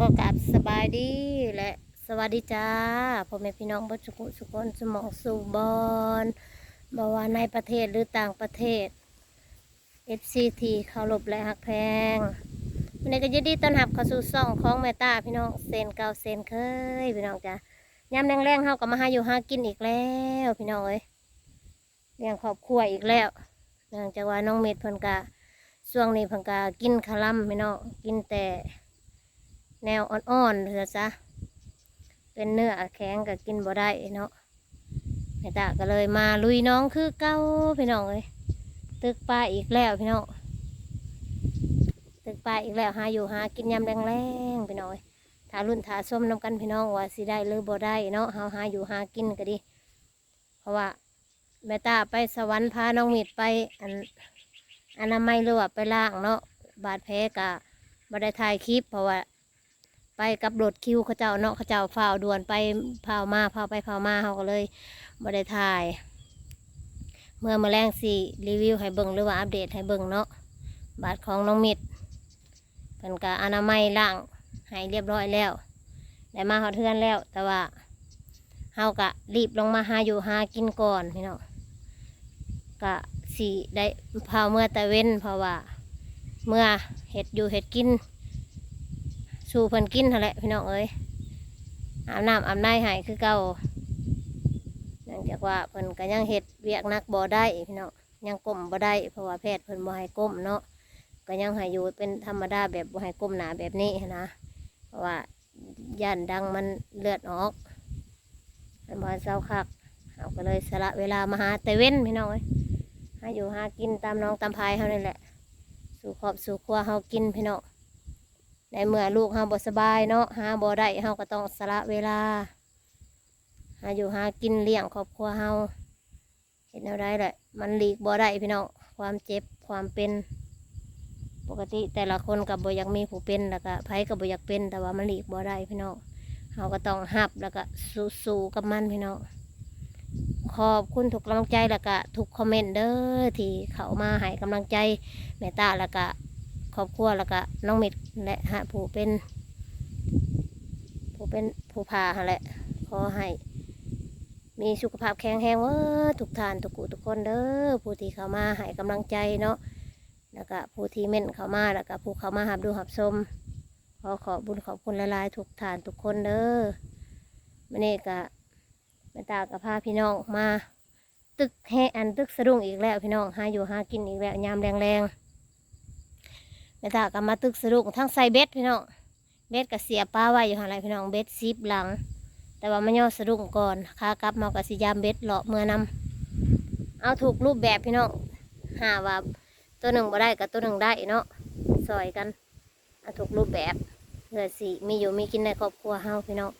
ก็กลับสบายดีและสวัสดีจ้าพ่อแม่พี่น้องบัจุกุสุกนสมองสูบอนบว่าในประเทศหรือต่างประเทศ FCT เคารพและหักแพงวันนี้ก็ยินดีต้อนรับเข้าสู่ซ่องของแม่ตาพี่น้องเซนเก่าเซนเคยพี่น้องจ้ายามแรงๆเฮาก็มาหาอยู่หากินอีกแล้วพี่น้องเอ้ยเลี้ยงครอบครัวอีกแล้วเนื่องจากว่าน้องเม็ดเพิ่นกะช่วงนี้เพิ่นกะกินคาลัมพี่น้องกินแต่ แนวอ่อนๆเถอะจ้ะเป็นเนื้อแข็งก็กินบ่ได้เนาะแม่ตาก็เลยมาลุยน้องคือเก้าพี่น้องเลยตึกปลาอีกแล้วพี่น้องตึกปลาอีกแล้วหาอยู่หากินยำแรงๆพี่น้องถ้ารุ่นถ้าส้มน้ำกันพี่น้องว่าสิได้หรือบ่ได้เนาะเฮาหาอยู่หากินก็ดี เพราะว่าแม่ตาไปสวรรค์พาน้องมิดไปอันอนามัยหรือว่าไปล่างเนาะบาดแผลกะบ่ได้ถ่ายคลิปเพราะว่า ไปกับรถคิวเขาเจ้าเนาะเขาเจ้าฝ่าวด่วนไปพาวมาพาวไปพาวมาเขาก็เลยบ่ได้ถ่าย เมื่อมาแรงสี่รีวิวให้เบิ่งหรือว่าอัปเดตให้เบิ่งเนาะบาดของน้องมิดเพิ่นกะอนามัยล่างให้เรียบร้อยแล้วได้มาหอดเทือนแล้ว แต่ว่าเฮากะรีบลงมาหาอยู่หากินก่อนพี่น้องกะสี่ได้พาวเมื่อแต่เว้นเพราะว่า เมื่อเห็ดอยู่เห็ดกิน สู่เพิ่นกินนั่นแหละพี่น้องเอ้ยอาบน้ำอาบน้ำให้คือเก่าเนื่องจากว่าเพิ่นก็ยังเฮ็ดเวียกนักบ่ได้พี่น้องยังก้มบ่ได้เพราะว่าแพทย์เพิ่นบ่ให้ก้มเนาะก็ยังให้อยู่เป็นธรรมดาแบบบ่ให้ก้มหนาแบบนี้นะเพราะว่าย่านดังมันเลือดออกมันบ่ให้เศร้าคักเราก็เลยสละเวลามาหาแต่เว้นพี่น้องเอ้ยหาอยู่หากินตามน้องตามพายเฮานี่แหละ สู่ครอบสู่ครัวเฮากินพี่น้อง ในเมื่อลูกเฮาบ่สบายเนาะหาบ่ได้เฮาก็ต้องสละเวลาหาอยู่หากินเลี้ยงครอบครัวเฮาเห็นเอาได้แหละมันหลีกบ่ได้พี่น้องความเจ็บความเป็น ปกติแต่ละคนกับบ่อยากมีผู้เป็นแล้วก็ไผกับบ่อยากเป็น แต่ว่ามันหลีกบ่ได้พี่น้องเฮาก็ต้องหับแล้วก็สู้ๆกับมันพี่น้องขอบคุณทุกกำลังใจแล้วก็ทุกคอมเมนต์เด้อที่เขามาให้กำลังใจแม่ตาแล้วก็ ครอบครัวแล้วก็น้องมิดและฮะผู้เป็น ผู้เป็นผู้พาแหละขอให้ มีสุขภาพแข็งแรงเว้อทุกท่านทุกกูทุกคนเด้อผู้ที่เข้ามาให้กำลังใจเนาะแล้วก็ผู้ที่เม่นเข้ามาแล้วก็ผู้เข้ามาหับดูหับชมขอขอบบุญขอบคุณหลายทุกท่านทุกคนเด้อมื่อนี้ก็แม่ตากับพาพี่น้องมา ตึกแห่อันตึกสะดุ้งอีกแล้วพี่น้องหาอยู่หากินอีกแล้วยามแรงๆ แม่ตาก็มาตึกสะดุ้งทั้งใส่เบ็ดพี่น้องเบ็ดก็เสียป้าไว้อยู่หันไรพี่น้องเบ็ดซิบหลัง แต่ว่ามันย่อสะดุ้งก่อนขากลับมากับสิยามเบ็ดเลาะเมื่อนำเอาถูกรูปแบบพี่น้องหาว่าตัวหนึ่งบ่ได้กับตัวหนึ่งได้เนาะซอยกันเอาถูกรูปแบบเพื่อสิมีอยู่มีกินในครอบครัวเฮาพี่น้อง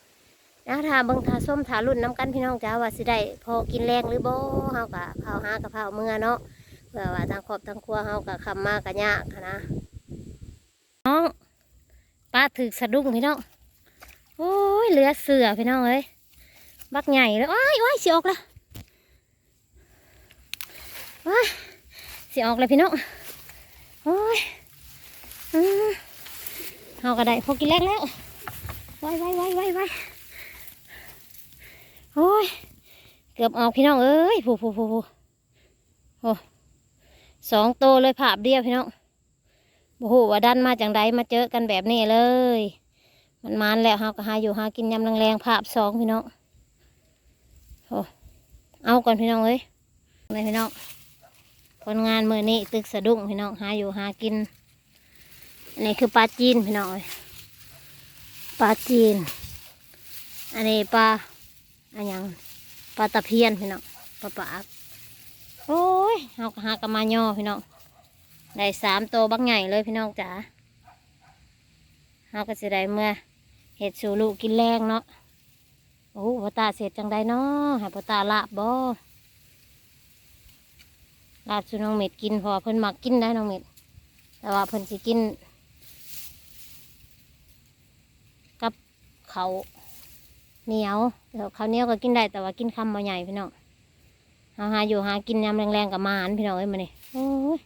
นะถ้าเบิ่งทาส้มทารุ่นน้ำกันพี่น้องจ้าว่าสิได้พอกินแรงหรือบ่เฮากะเผาหากับเผาเมื่อเนาะเพื่อว่าทางครอบทางครัวเฮากะคำมากกะยากหั้นนะ น้องป้าถึกสะดุ้งพี่น้องโอ้ยเหลือเสือพี่น้องเอ้ยบักใหญ่เลยโอ้ยโอ้ยสีออกและโอ้ยสีออกเลยพี่น้องโอ้ยเอากระไดพอกินแรกแล้วไว้ไว้ไว้ไว้ไว้โอ้ยเกือบออกพี่น้องเอ้ยผูผูผูผูโอ้สองโตวเลยผาบเดียวพี่น้อง โอ้โหว่าดันมาจังใดมาเจอกันแบบนี้เลย มันมานแล้วฮาก็หาอยู่หากินยำแรงๆภาพสองพี่น้องโอ้เอาก่อนพี่น้องเอ้ยเลยพี่น้องคนงานมือนี้ตึกสะดุ้งพี่น้องหาอยู่หากินอันนี้คือปลาจีนพี่น้องปลาจีน อันนี้ปลาอันยังปลาตะเพียนพี่น้องปลาปากโอ้ยเฮาก็หากระมาย่อพี่น้อง ได้สามตัวบักใหญ่เลยพี่น้องจ๋าเราก็สิได้เมื่อเห็ดสูลูกกินแรงเนาะโอ้หพ่อตาเสร็จจังได้เนาะห้พ่อตาลาบบ่ลาบสูน้องเม็ดกินพอเพิ่นมักกินได้น้องเม็ด แต่ว่าเพิ่นสิกิน กับเขาเหนียวเดี๋ยวเขาเหนียวก็กินได้แต่ว่ากินคำมาใหญ่พี่น้องหาหาอยู่หากินยำแรงๆกับมานพี่น้องเอ้ยมาเนี่โอ้ย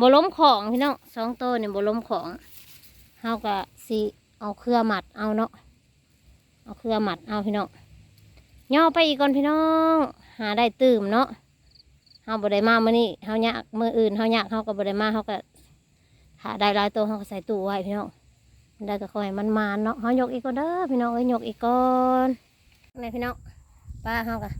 บล้มของพี่น้องสองตัวเนี่ยบล้มของเฮาก็สิเอาเครือหมัดเอาเนาะเอาเครือหมัดเอาพี่น้องย่อไปอีกก่อนพี่น้อง หาได้ตื่มเนาะเฮาบ่ได้มามื้อนี้เฮายากมื้ออื่นเฮายากเฮาก็บ่ได้มาเฮาก็หาได้หลายตัวเฮาก็ใส่ตู้ไว้พี่น้องได้ก็ขอให้มันมาเนาะเฮายกอีกก่อนเด้อพี่น้องเอ้ยยกอีกก่อนนี่พี่น้องป้าเฮาก็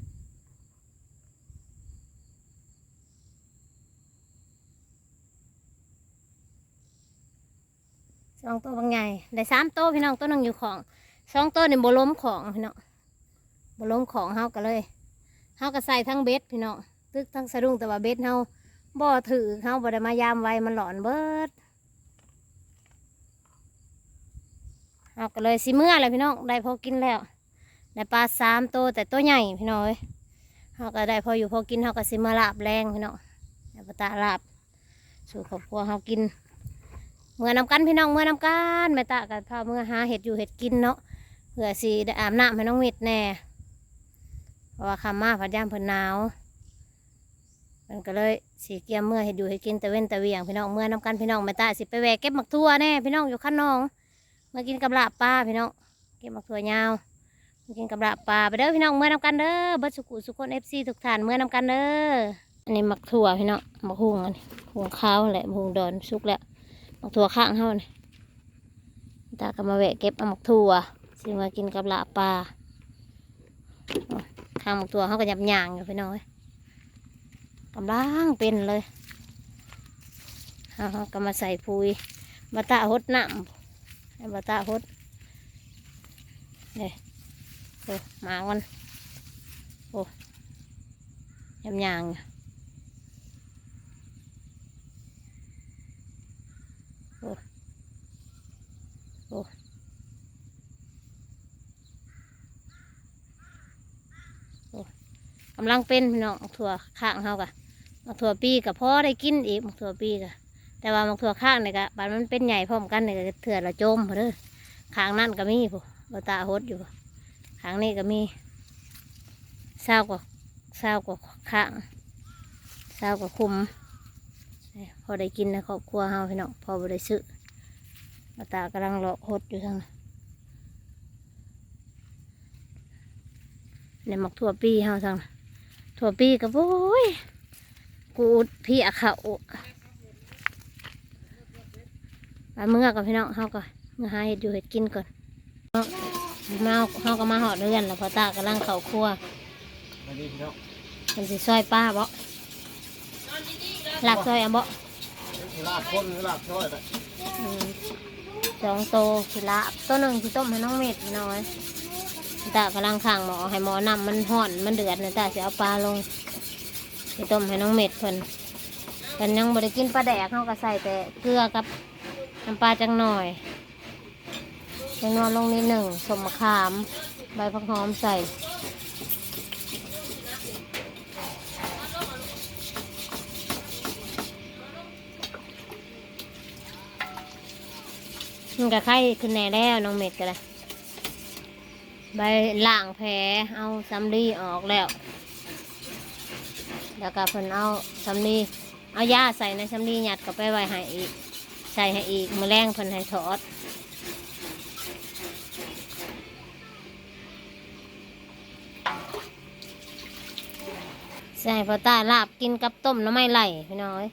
สองตัวบางใหญ่ได้สามตัวพี่น้องตัวนึงอยู่ของสองตัวนี่ยบล้มของพี่น้องบล้มของเฮาก็เลยเฮาก็ใส่ทั้งเบ็ดพี่น้องตึกทั้งสะดุ้งแต่ว่าเบ็ดเฮาบ่ถือเฮาบ่ได้มายามไว้มันหลอนเบิดเฮาก็เลยสิเมื่อเลยพี่น้องได้พอกินแล้วได้ปลาสามตัวแต่ตัวใหญ่พี่น้องเอ้ยเฮาก็ได้พออยู่พอกินเฮาก็สิมาลาบแรงพี่น้องได้ปลาตาลาบสู่ครอบครัวเฮากิน เมื่อนำกันพี่น้องเมื่อนำกันแม่ตากันพาเมื่อหาเห็ดอยู่เห็ดกินเนาะเผื่อสิได้อาบน้ำให้น้องเม็ดแน่เพราะว่าคำมาพัดยามเพิ่นหนาวมันก็เลยสีเกียมเมื่อเห็ดอยู่เห็ดกินแต่เว้นแต่เวียงพี่น้องเมื่อนำกันพี่น้องแม่ตาสิไปแหวกเก็บหมักทั่วแน่พี่น้องอยู่ข้างนองเมื่อกินกับลาบปลาพี่น้องเก็บหมักทั่วยาวมากินกับลาบปลาไปเด้อพี่น้องเมื่อนำกันเด้อเบัดสุกุสุคนเอฟซีทุกท่านเมื่อนำกันเด้ออันนี้หมักทั่วพี่น้องหมักหุงอันนี้หุงข้าวแหละหุงดอนสุกแล้ว หมกถั่วข้างเฮานี่ตาก็มาแวะเก็บเอาหมกถั่วสิมากินกับลาปลาข้างหมกถั่วเขาก็ยับย่างอยู่พี่น้อยกำลังเป็นเลยเขาก็มาใส่ปุ๋ยมาตาหดน้ำให้มาตาหดเนี่ยโอ้หมากมันโอ้ยับย่างอ ยู่กำลังเป็นพี่น้องมักถั่วข้างเฮากะมักถั่วปีกับพ่อได้กินอีกมักถั่วปีกะแต่ว่ามักถั่วข้างเนี่ยกะบานมันเป็นใหญ่พร้อมกันเนี่ยก็เถื่อละจมเด้อข้างนั่นก็มีผู้บตาหดอยู่ข้างนี้ก็มีเศร้ากว่าเศร้ากว่าข้างเศร้ากว่าคุมพอได้กินในครอบครัวเฮาพี่น้องพอได้ซื้อ บตากำลังเลาะหดอยู่ทางนั้นเนี่ยหมักถั่วปีเฮาทางนั้นถั่วปีกับโอ้ยกูอุดพี่อะเขาไปเมื่อกับพี่น้องเฮาก่อนเมื่อหาเห็ดอยู่เห็ดกินก่อนเอามาเอาเฮาก็มาหอดเรือนแล้วพอตากำลังเข่าครัวมาดีพี่น้องเป็นสิซอยป้าบ่หลักซอยอะบ่ลาบคนลาบช้อยไปอืม สองโตสิละตัวหนึ่งสิต้มให้น้องเม็ดน้อยตากำลังข้างหมอให้หมอนำมันห่อนมันเดือดนะตาสิเอาปลาลงสิต้มให้น้องเม็ดเพิ่นกันยังบริกินปลาแดกเขาก็ใส่แต่เกลือกับน้ำปลาจังหน่อยจังนอนลงนิดหนึ่งสมมะขาม ใบผักหอมใส่ มันก็ไข่ขึ้นแน่แล้วน้องเม็ดก็เลยใบล่างแผลเอาซัมลีออกแล้ว แล้วก็เพิ่นเอาซัมลีเอายาใส่ในสำลีหยัดก็ไปไว้ให้อีก ใส่ให้อีกมือแรงเพิ่นให้ถอดใส่พอตาลาบกินกับต้มน้ำไม้ไหลพี่น้อย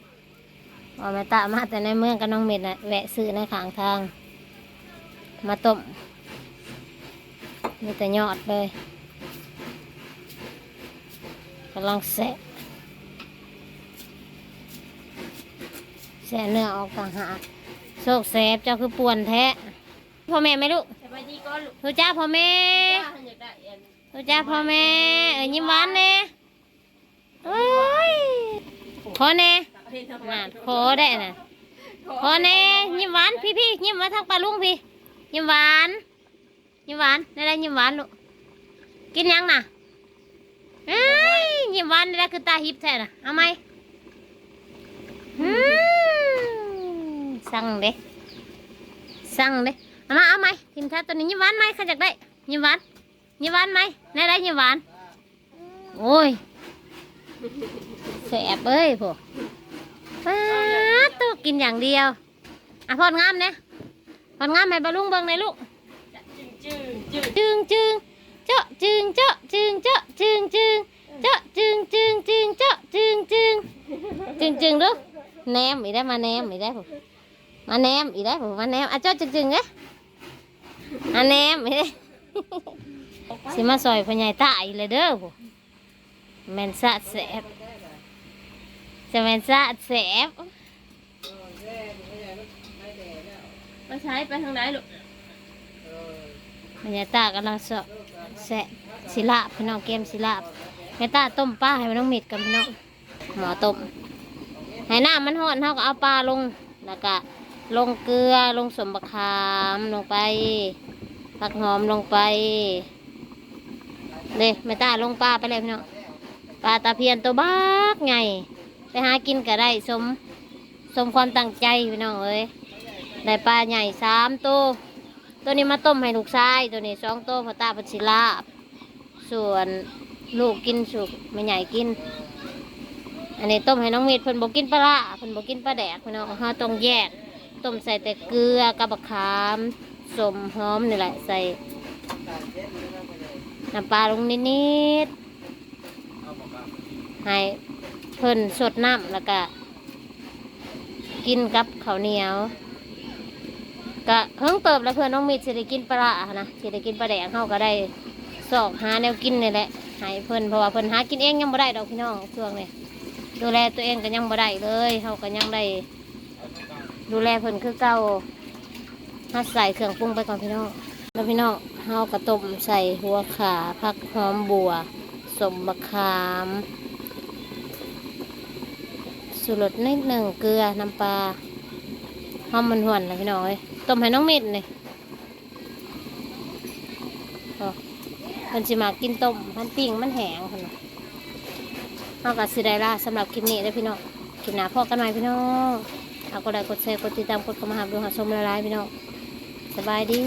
พอแม่ตามาแต่ในเมืองกับน้องเม็ดนะแวะซื้อในขางทาง มาต้มมีแต่ยอดเลยกำลังแสะแสะเนื้อออกต่างหากโศกแสบเจ้าคือป่วนแท้พ่อแม่ไหมลูกสบายดีก็ลูกทูจ้าพ่อแม่จ้าอยากได้อันทูจ้าพ่อแม่เอ้ยยิ้มหวานเน่เอ้ยขอเน่เห็นทำไมน่ะขอได้น่ะขอเน่ยิ้มหวานพี่พี่ยิ้มมาทางปลาลุงพี่ ยิ้มหวานยิ้มหวานได้ได้ยิ้มหวานลูกกินยังน่ะเอ้ยยิ้มหวานได้ได้คือตาหิบแท้น่ะเอาไหมอืมสั่งเด้สั่งเด้เอามาเอาไหมทีมชาติตัวนี้ยิ้มหวานไหมข้าจากได้ยิ้มหวานยิ้มหวานไหมได้ได้ยิ้มหวานโอ้ยแสบเอ้ยพวกป้าตัวกินอย่างเดียวอะพอดงามเนี่ย ผลงานให้บาลุงเบิ่งในลูกจึงจึงจึงจึงจึงเจาะจึงเจาะจึงเจาะจึงจึงเจาะจึงจึงจึงเจาะจึงจึงจึงจึงดูแนมอีได้มาแนมอีได้ผมมาแนมอีได้ผมมาแนมอะเจาะจึงจึงเด้อะแนมอีได้สิมาซอยพ่อใหญ่ตาอีเลยเด้อผมแมนสะแสบจะแมนสะแสบ ไปใช้ไปทางไหนลูกพ่อใหญ่ตากำลังสอบแสะศิลาพี่น้องเกมศิลาแม่ตาต้มปลาให้มันน้องมิดกับพี่น้องหมอต้มให้น้ำมันหอนเขาก็เอาปลาลงแล้วก็ลงเกลือลงสมบักขามลงไปผักหอมลงไปเลยไม่ตาลงปลาไปเลยพี่น้องปลาตาเพียนตัวบักไงไปหากินก็ได้สมสมความตั้งใจพี่น้องเอ้ย ได้ปลาใหญ่สามตัวตัวนี้มาต้มให้ลูกชายตัวนี้สองตัวพอตาปัชิลาบ ส่วนลูกกินสุกไม่ใหญ่กิน อันนี้ต้มให้น้องเมดเพิ่นบอกกินปลาร้าเพิ่นบอกกินปลาแดกพี่น้องเขาต้องแยก ต้มใส่แต่เกลือกับบักขามสมหอมนี่แหละใส่น้ำปลาลงนิดๆให้เพิ่นสดน้ำแล้วก็กินกับข้าวเหนียว ก็เพิ่งเติบแล้วเพื่อนน้องมีสิได้กินปลานะสิได้กินปลาแดกเขาก็ได้สอกหาแนวกินนี่แหละให้เพิ่นเพราะว่าเพิ่นหากินเองยังบ่ได้ดอกพี่น้องช่วงนี้ดูแลตัวเองก็ยังบ่ได้เลยเขาก็ยังได้ ดูแลเพิ่นคือเก่าฮัดใส่เครื่องปรุงไปก่อนพี่น้องแล้วพี่น้องเฮากระต้มใส่หัวขาผักหอมบัวสมมะขามสุรสนิดหนึ่งเกลือน้ำปลา อมมันหวนเลยพี่น้องเอ้ยต้มให้น้องเม็ดเลยมันจะมากินต้มมันปิ้งมันแห้งคนน่ะเอากับสิได้ล่ะสำหรับคลิปนี้เด้พี่น้องคลิปหน้าพอกันใหม่พี่น้องเอากดไลค์กดแชร์กดติดตามกดเข้ามาหาดูหาชมละลายพี่น้องสบายดี